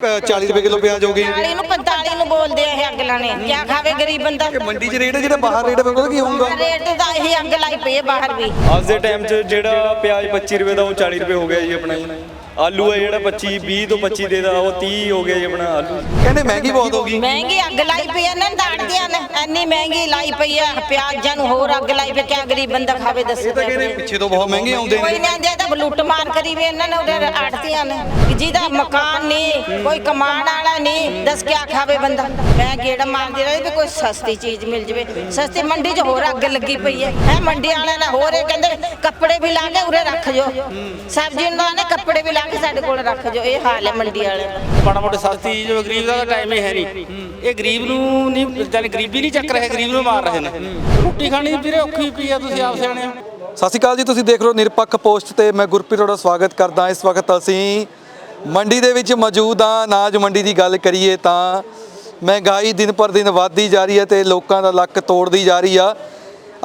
40 ਰੁਪਏ ਕਿਲੋ ਪਿਆਜ਼ ਹੋ ਗਏ 40 ਨੂੰ 45 ਨੂੰ ਬੋਲਦੇ ਆ ਇਹ ਅਗਲਾ ਨੇ। ਕਿਆ ਖਾਵੇ ਗਰੀਬ ਬੰਦਾ? ਮੰਡੀ 'ਚ ਰੇਟ ਹੈ ਜਿਹੜਾ ਬਾਹਰ ਰੇਟ ਹੈ ਉਹਦਾ ਕੀ ਹੋਊਗਾ? ਰੇਟ ਦਾ ਇਹ ਅੱਗ ਲਾਈ ਪਈ ਹੈ ਬਾਹਰ ਵੀ। ਅੱਜ ਦੇ ਟਾਈਮ 'ਚ ਜਿਹੜਾ ਪਿਆਜ਼ 25 ਰੁਪਏ ਦਾ ਉਹ 40 ਰੁਪਏ ਹੋ ਗਿਆ ਜੀ ਆਪਣਾ। ਆਲੂ ਹੈ ਜਿਹੜਾ 25 20 ਤੋਂ 25 ਦੇ ਦਾ ਉਹ 30 ਹੋ ਗਿਆ ਜੀ ਆਪਣਾ ਆਲੂ। ਕਹਿੰਦੇ ਮਹਿੰਗੀ ਬਹੁਤ ਹੋ ਗਈ। ਮਹਿੰਗੀ ਅੱਗ ਲਾਈ ਪਈ ਹੈ ਇਹਨਾਂ ਦਾੜਦੀਆਂ ਨੇ। ਇੰਨੀ ਮਹਿੰਗੀ ਲਾਈ ਪਈ ਹੈ ਪਿਆਜ਼ਾਂ ਨੂੰ ਹੋਰ ਅੱਗ ਲਾਈ ਪਈ ਕਿਆ ਗਰੀਬ ਬੰਦਾ ਖਾਵੇ ਦੱਸੋ ਇਹ ਤਾਂ ਕਹਿੰਦੇ ਪਿੱਛੇ ਤੋਂ ਬਹੁਤ ਮਹਿੰਗੇ ਆਉਂਦੇ ਕੋਈ ਨੇ। ਨਾ ਦੇ ਤਾਂ ਲੁੱਟ ਮਾਰ ਕਰੀ ਵੀ ਇਹਨਾਂ ਨੇ ਉਹਦੇ ਆੜਤੀਆਂ ਨੇ। ਕਿ ਜਿਹਦਾ ਮਕਾਨ ਨਹੀਂ ਕੋਈ ਕਮਾਉਣ ਵਾਲਾ ਨਹੀਂ ਦੱਸ ਕਿਆ ਖਾਵੇ ਬੰਦਾ। ਮੈਂ ਗੇੜਾ ਮਾਰਦੀ ਰਹੀ ਵੀ ਕੋਈ ਸਸਤੀ ਚੀਜ਼ ਮਿਲ ਜਵੇ। ਸਸਤੀ ਮੰਡੀ 'ਚ ਹੋਰ ਅੱਗ ਲੱਗੀ ਪਈ ਹੈ। ਹੈ ਮੰਡੀ ਵਾਲਿਆਂ ਨੇ ਹੋਰ ਇਹ ਕਹਿੰਦੇ ਕੱਪੜੇ ਵੀ ਲਾ ਕੇ ਉਰੇ ਰੱਖ ਜੋ। ਸਬਜ਼ੀ ਨੂੰ ਨੇ ਕੱਪੜੇ ਵੀ ਲਾ ਕੇ ਸਾਡੇ ਕੋਲ ਰੱਖ ਜੋ ਇਹ ਹਾਲ ਹੈ ਮੰਡੀ ਵਾਲਿਆਂ ਦਾ। ਮਾੜਾ ਮੋਟਾ ਸਸਤੀ ਜੋ ਗਰੀਬ ਦਾ ਟਾਈਮ ਹੀ ਹੈ ਨਹੀਂ। ਇਹ ਗਰੀਬ ਨੂੰ ਨਹੀਂ ਜਾਨੀ ਗਰੀਬੀ ਨਹੀਂ ਚੱਕ ਰਹੇ ਗਰੀਬ ਨੂੰ ਮਾਰ ਰਹੇ ਨੇ। ਰੋਟੀ ਖਾਣੀ ਵੀਰੇ ਔਖੀ ਪਈ ਆ ਤੁਸੀਂ ਆਪ ਸਿਆਣੇ ਹੋ। ਸਤਿ ਸ਼੍ਰੀ ਅਕਾਲ ਜੀ ਤੁਸੀਂ ਦੇਖ ਰਹੇ ਹੋ ਨਿਰਪੱਖ ਪੋਸਟ ਤੇ ਮੈਂ ਗੁਰਪ੍ਰੀਤ ਤੁਹਾਡਾ ਸਵਾਗਤ ਕਰਦਾ ਇਸ ਵਕਤ ਅਸੀਂ ਮੰਡੀ ਦੇ ਵਿੱਚ ਮੌਜੂਦ ਹਾਂ। ਅਨਾਜ ਮੰਡੀ ਦੀ ਗੱਲ ਕਰੀਏ ਤਾਂ ਮਹਿੰਗਾਈ ਦਿਨ ਪਰ ਦਿਨ ਵੱਧਦੀ ਜਾ ਰਹੀ ਹੈ ਤੇ ਲੋਕਾਂ ਦਾ ਲੱਕ ਤੋੜਦੀ ਜਾ ਰਹੀ ਆ।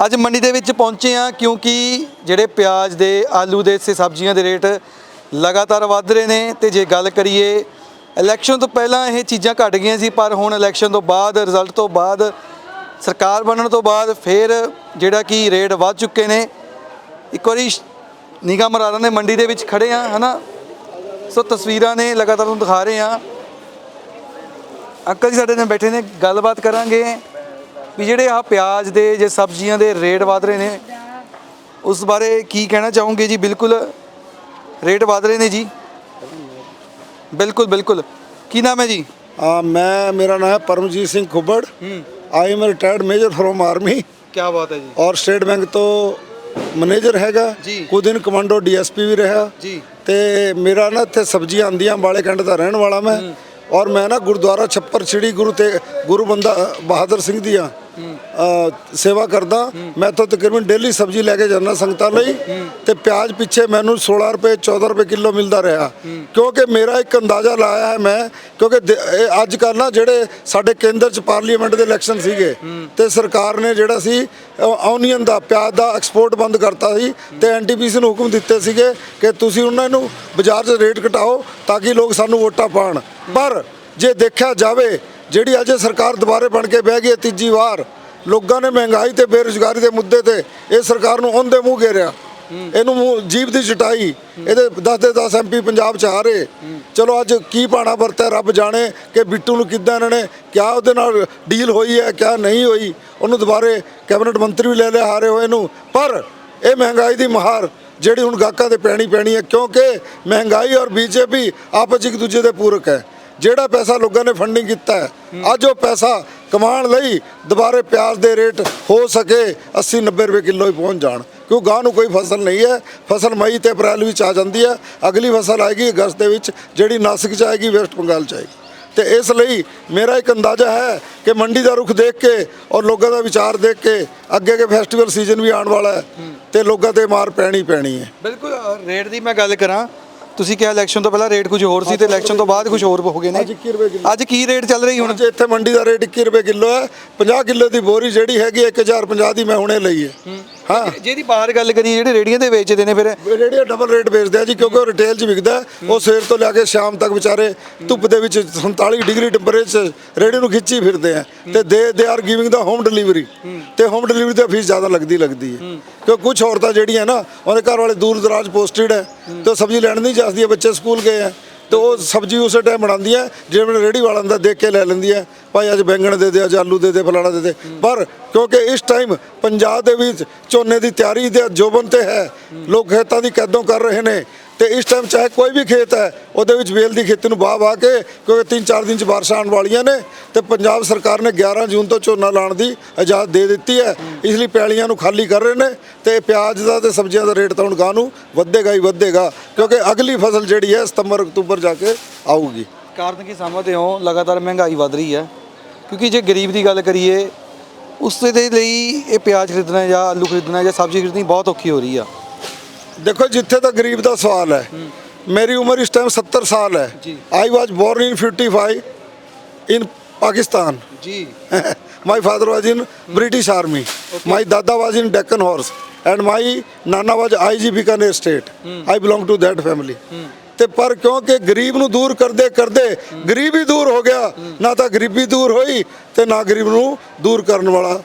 ਅੱਜ ਮੰਡੀ ਦੇ ਵਿੱਚ ਪਹੁੰਚੇ ਆ ਕਿਉਂਕਿ ਜਿਹੜੇ ਪਿਆਜ਼ ਦੇ ਆਲੂ ਦੇ ਸਬਜ਼ੀਆਂ ਦੇ ਰੇਟ ਲਗਾਤਾਰ ਵੱਧ ਰਹੇ ਨੇ ਤੇ ਜੇ ਗੱਲ ਕਰੀਏ ਇਲੈਕਸ਼ਨ ਤੋਂ ਪਹਿਲਾਂ ਇਹ ਚੀਜ਼ਾਂ ਘਟ ਗਈਆਂ ਸੀ, ਪਰ ਹੁਣ ਇਲੈਕਸ਼ਨ ਤੋਂ ਬਾਅਦ ਰਿਜ਼ਲਟ ਤੋਂ ਬਾਅਦ, ਸਰਕਾਰ ਬਣਨ ਤੋਂ ਬਾਅਦ ਫਿਰ ਜਿਹੜਾ ਕਿ ਰੇਟ ਵੱਧ ਚੁੱਕੇ ਨੇ। ਇੱਕ ਵਾਰੀ ਨਿਗਾਹ ਮਰਾਰਾਂ ਦੇ ਮੰਡੀ ਦੇ ਵਿੱਚ ਖੜੇ ਆ ਹਨਾ? ਸੋ ਤਸਵੀਰਾਂ ਨੇ ਲਗਾਤਾਰ ਤੁਹਾਨੂੰ ਦਿਖਾ ਰਹੇ ਆ ਅੰਕਲ ਜੀ ਸਾਡੇ ਨਾਲ ਬੈਠੇ ਨੇ, ਗੱਲਬਾਤ ਕਰਾਂਗੇ ਵੀ ਜਿਹੜੇ ਆ ਪਿਆਜ਼ ਦੇ, ਜੇ ਸਬਜ਼ੀਆਂ ਦੇ ਰੇਟ ਵਧ ਰਹੇ ਨੇ, ਉਸ ਬਾਰੇ ਕੀ ਕਹਿਣਾ ਚਾਹੋਗੇ? ਜੀ, ਬਿਲਕੁਲ ਰੇਟ ਵਧ ਰਹੇ ਨੇ ਜੀ? ਬਿਲਕੁਲ ਬਿਲकुल ਕੀ ਨਾਮ ਹੈ ਜੀ? ਆ ਮੈਂ ਮੇਰਾ ਨਾਮ ਹੈ Paramjit Singh Khubbar. I am retired major from army ਕੀ ਬਾਤ ਹੈ ਜੀ। ਔਰ ਸਟੇਟ ਬੈਂਕ ਤੋਂ ਮੈਨੇਜਰ ਹੈਗਾ। ਕੁਝ ਦਿਨ ਕਮਾਂਡੋ ਡੀਐਸਪੀ ਵੀ ਰਿਹਾ। ਜੀ। ਤੇ ਮੇਰਾ ਨਾ ਇੱਥੇ ਸਬਜ਼ੀਆਂ ਆਂਦੀਆਂ ਅੰਬਾਲੇ ਕੰਡ ਦਾ ਰਹਿਣ ਵਾਲਾ ਮੈਂ। ਔਰ ਮੈਂ ਨਾ ਗੁਰਦੁਆਰਾ ਛੱਪਰ ਛਿੜੀ ਗੁਰੂ ਤੇ ਗੁਰੂ ਬੰਦਾ ਬਹਾਦਰ ਸਿੰਘ ਦੀਆਂ ਸੇਵਾ ਕਰਦਾ। ਮੈਂ ਤੋਂ ਤਕਰੀਬਨ ਡੇਲੀ ਸਬਜ਼ੀ ਲੈ ਕੇ ਜਾਂਦਾ ਸੰਗਤਾਂ ਲਈ ਤੇ ਪਿਆਜ਼ ਪਿੱਛੇ ਮੈਨੂੰ 16 ਰੁਪਏ 14 ਰੁਪਏ ਕਿਲੋ ਮਿਲਦਾ ਰਿਹਾ। ਕਿਉਂਕਿ ਮੇਰਾ ਇੱਕ ਅੰਦਾਜ਼ਾ ਲਾਇਆ ਹੈ ਮੈਂ, ਕਿਉਂਕਿ ਅੱਜ ਕੱਲ੍ਹ ਨਾ ਜਿਹੜੇ ਸਾਡੇ ਕੇਂਦਰ ਚ ਪਾਰਲੀਮੈਂਟ ਦੇ ਇਲੈਕਸ਼ਨ ਸੀਗੇ ਤੇ ਸਰਕਾਰ ਨੇ ਜਿਹੜਾ ਸੀ ਔਨੀਅਨ ਦਾ, ਪਿਆਜ਼ ਦਾ ਐਕਸਪੋਰਟ ਬੰਦ ਕਰਤਾ ਸੀ ਤੇ ਐਨਟੀਪੀਸੀ ਨੂੰ ਹੁਕਮ ਦਿੱਤੇ ਸੀਗੇ ਕਿ ਤੁਸੀਂ ਉਹਨਾਂ ਨੂੰ ਬਾਜ਼ਾਰ 'ਚ ਰੇਟ ਘਟਾਓ ਤਾਂ ਕਿ ਲੋਕ ਸਾਨੂੰ ਵੋਟਾਂ ਪਾਣ। ਪਰ ਜੇ ਦੇਖਿਆ ਜਾਵੇ ਜਿਹੜੀ ਅੱਜ ਸਰਕਾਰ ਦੁਬਾਰੇ ਬਣ ਕੇ ਬਹਿ ਗਈ ਹੈ ਤੀਜੀ ਵਾਰ, ਲੋਕਾਂ ਨੇ ਮਹਿੰਗਾਈ ਤੇ ਬੇਰੁਜ਼ਗਾਰੀ ਦੇ ਮੁੱਦੇ ਤੇ ਇਹ ਸਰਕਾਰ ਨੂੰ ਉਹਦੇ ਮੂੰਹ ਘੇਰਿਆ। ਇਹਨੂੰ ਮੂੰਹ ਜੀਭ ਦੀ ਚਟਾਈ ਇਹਦੇ 10 ਦੇ 10 ਐਮਪੀ ਪੰਜਾਬ ਚ ਆ ਰਹੇ। ਚਲੋ ਅੱਜ ਕੀ ਪਾਣਾ ਵਰਤਿਆ ਰੱਬ ਜਾਣੇ ਕਿ ਬਿੱਟੂ ਨੂੰ ਕਿੱਦਾਂ ਇਹਨਾਂ ਨੇ ਕਿਆ ਉਹਦੇ ਨਾਲ ਡੀਲ ਹੋਈ ਹੈ, ਕਿਆ ਨਹੀਂ ਹੋਈ, ਉਹਨੂੰ ਦੁਬਾਰੇ ਕੈਬਨਿਟ ਮੰਤਰੀ ਵੀ ਲੈ ਲਿਆ, ਹਾਰੇ ਹੋਏ ਨੂੰ ਪਰ ਇਹ ਮਹਿੰਗਾਈ ਦੀ ਮਹਾਰ ਜਿਹੜੀ ਹੁਣ ਗਾਹਕਾਂ ਤੇ ਪੈਣੀ ਪੈਣੀ ਹੈ, ਕਿਉਂਕਿ ਮਹਿੰਗਾਈ ਔਰ ਬੀਜੇਪੀ ਆਪਸ 'ਚ ਇੱਕ ਦੂਜੇ ਦੇ ਪੂਰਕ ਹੈ। ਜਿਹੜਾ ਪੈਸਾ ਲੋਕਾਂ ਨੇ ਫੰਡਿੰਗ ਕੀਤਾ ਹੈ, ਅੱਜ ਉਹ ਪੈਸਾ ਕਮਾਉਣ ਲਈ ਦੁਬਾਰੇ ਪਿਆਜ਼ ਦੇ ਰੇਟ ਹੋ ਸਕੇ 80 90 ਰੁਪਏ ਕਿਲੋ ਹੀ ਪਹੁੰਚ ਜਾਣ। ਕਿਉਂ ਗਾਂ ਨੂੰ ਕੋਈ ਫਸਲ ਨਹੀਂ ਹੈ, ਫਸਲ ਮਈ ਤੇ ਅਪ੍ਰੈਲ ਵਿੱਚ ਆ ਜਾਂਦੀ ਹੈ, ਅਗਲੀ ਫਸਲ ਆਏਗੀ ਅਗਸਤ ਦੇ ਵਿੱਚ, ਜਿਹੜੀ ਨਾਸਿਕ ਚ ਆਏਗੀ ਵੈਸਟ ਬੰਗਾਲ ਚ ਆਏਗੀ। ਤੇ ਇਸ ਲਈ ਮੇਰਾ ਇੱਕ ਅੰਦਾਜ਼ਾ ਹੈ ਕਿ ਮੰਡੀ ਦਾ ਰੁਖ ਦੇਖ ਕੇ ਔਰ ਲੋਕਾਂ ਦਾ ਵਿਚਾਰ ਦੇਖ ਕੇ ਅੱਗੇ ਕੇ ਫੈਸਟੀਵਲ ਸੀਜ਼ਨ ਵੀ ਆਉਣ ਵਾਲਾ ਹੈ, ਤੇ ਲੋਕਾਂ ਤੇ ਮਾਰ ਪੈਣੀ ਪੈਣੀ ਹੈ। ਬਿਲਕੁਲ ਰੇਟ ਦੀ ਮੈਂ ਗੱਲ ਕਰਾਂ ਤੁਸੀਂ ਕਿਹਾ ਇਲੈਕਸ਼ਨ ਤੋਂ ਪਹਿਲਾਂ ਰੇਟ ਕੁਝ ਹੋਰ ਸੀ ਤੇ ਇਲੈਕਸ਼ਨ ਤੋਂ ਬਾਅਦ ਕੁਝ ਹੋਰ ਹੋ ਗਏ ਨੇ। ਅੱਜ 21 ਰੁਪਏ ਕਿੱਲੋ। ਅੱਜ ਕੀ ਰੇਟ ਚੱਲ ਰਹੀ ਹੁਣ? ਹੁਣ ਜੇ ਇੱਥੇ ਮੰਡੀ ਦਾ ਰੇਟ 21 ਰੁਪਏ ਕਿਲੋ ਹੈ। 50 ਕਿਲੋ ਦੀ ਬੋਰੀ ਜਿਹੜੀ ਹੈਗੀ 1050 ਦੀ ਮੈਂ ਹੁਣੇ ਲਈ ਹੈ। ਹਾਂ। ਜਿਹਦੀ ਬਾਹਰ ਗੱਲ ਕਰੀਏ ਜਿਹੜੇ ਰੇੜੀਆਂ ਤੇ ਵੇਚਦੇ ਨੇ ਫਿਰ ਰੇੜੀਆਂ ਡਬਲ ਰੇਟ ਵੇਚਦੇ ਆ ਜੀ ਕਿਉਂਕਿ ਉਹ ਰਿਟੇਲ 'ਚ ਵਿਕਦਾ। ਉਹ ਸਵੇਰ ਤੋਂ ਲਿਆ ਕੇ ਸ਼ਾਮ ਤੱਕ ਵਿਚਾਰੇ ਧੁੱਪ ਦੇ ਵਿੱਚ 47 ਡਿਗਰੀ ਟੈਂਪਰੇਚਰ ਰੇੜੀ ਨੂੰ ਖਿੱਚੀ ਫਿਰਦੇ ਆ। ਤੇ they they are giving the home delivery ਤੇ ਹੋਮ ਡਿਲੀਵਰੀ ਤੇ ਫੀਸ ਜ਼ਿਆਦਾ ਲੱਗਦੀ ਲੱਗਦੀ ਹੈ। ਕਿਉਂ ਕੁਝ ਔਰਤਾਂ ਜਿਹੜੀਆਂ ਨਾ ਉਹਦੇ ਘਰ ਵਾਲੇ ਦੂਰ ਦਰਾਜ ਪੋਸਟਡ ਹੈ ਤੇ ਉਹ ਸਬਜ਼ੀ ਲੈਣ ਨਹੀਂ ਜਾਂਦੀ ਹੈ ਬੱਚੇ ਸਕੂਲ ਗਏ ਆ। ਤੇ ਉਹ ਸਬਜ਼ੀ ਉਸੇ ਟਾਈਮ ਬਣਾਉਂਦੀ ਹੈ ਜਿਵੇਂ ਰੇੜੀ ਵਾਲਿਆਂ ਦਾ ਦੇਖ ਕੇ ਲੈ ਲੈਂਦੀ ਹੈ, ਭਾਈ ਅੱਜ ਬੈਂਗਣ ਦੇ ਦੇ, ਅੱਜ ਆਲੂ ਦੇ ਦੇ, ਫਲਾਣਾ ਦੇ ਦੇ। ਪਰ ਕਿਉਂਕਿ ਇਸ ਟਾਈਮ ਪੰਜਾਬ ਦੇ ਵਿੱਚ ਝੋਨੇ ਦੀ ਤਿਆਰੀ ਦੇ ਜੋਬਨ ਤੇ ਹੈ, ਲੋਕ ਖੇਤਾਂ ਦੀ ਕੈਦੋਂ ਕਰ ਰਹੇ ਨੇ ਤੇ ਇਸ ਟਾਈਮ ਚਾਹੇ ਕੋਈ ਵੀ ਖੇਤ ਹੈ, ਉਹਦੇ ਵਿੱਚ ਵੇਲ ਦੀ ਖੇਤੀ ਨੂੰ ਬਾਹ ਵਾਹ ਕੇ ਕਿਉਂਕਿ 3-4 ਦਿਨ ਚ ਬਾਰਿਸ਼ਾਂ ਆਉਣ ਵਾਲੀਆਂ ਨੇ ਤੇ ਪੰਜਾਬ ਸਰਕਾਰ ਨੇ 11 ਜੂਨ ਤੋਂ ਝੋਨਾ ਲਾਉਣ ਦੀ ਇਜਾਜ਼ਤ ਦੇ ਦਿੱਤੀ ਹੈ। ਇਸ ਲਈ ਪੈਲੀਆਂ ਨੂੰ ਖਾਲੀ ਕਰ ਰਹੇ ਨੇ ਤੇ ਪਿਆਜ਼ ਦਾ ਤੇ ਸਬਜ਼ੀਆਂ ਦਾ ਰੇਟ ਤਾਂ ਹੁਣ ਗਾਂ ਨੂੰ ਵਧੇਗਾ ਹੀ ਵਧੇਗਾ ਕਿਉਂਕਿ ਅਗਲੀ ਫਸਲ ਜਿਹੜੀ ਹੈ ਸਤੰਬਰ, ਅਕਤੂਬਰ ਜਾ ਕੇ ਆਊਗੀ। ਕਾਰਨ ਕੀ ਸਮਝਦੇ ਹੋ? ਲਗਾਤਾਰ ਮਹਿੰਗਾਈ ਵਧ ਰਹੀ ਹੈ। ਕਿਉਂਕਿ ਜੇ ਗਰੀਬ ਦੀ ਗੱਲ ਕਰੀਏ ਉਸ ਦੇ ਲਈ ਇਹ ਪਿਆਜ਼ ਖਰੀਦਣਾ ਜਾਂ ਆਲੂ ਖਰੀਦਣਾ ਜਾਂ ਸਬਜ਼ੀ ਖਰੀਦਣੀ ਬਹੁਤ ਔਖੀ ਹੋ ਰਹੀ ਆ। ਦੇਖੋ ਜਿੱਥੇ ਤੱਕ ਗਰੀਬ ਦਾ ਸਵਾਲ ਹੈ। ਮੇਰੀ ਉਮਰ ਇਸ ਟਾਈਮ 70 ਸਾਲ ਹੈ। ਜੀ। ਆਈ ਵਾਸ ਬੋਰਨ ਇਨ 55 ਇਨ ਪਾਕਿਸਤਾਨ ਜੀ। My father was in british army my dada was in deccan horse and my nana was IG Bikaner state. I belong to that family. ਤੇ ਪਰ ਕਿਉਂਕਿ ਗਰੀਬ ਨੂੰ ਦੂਰ ਕਰਦੇ ਕਰਦੇ ਗਰੀਬੀ ਦੂਰ ਹੋ ਗਿਆ ਨਾ ਤਾਂ ਗਰੀਬੀ ਦੂਰ ਹੋਈ ਤੇ ਨਾ ਗਰੀਬ ਨੂੰ ਦੂਰ ਕਰਨ ਵਾਲਾ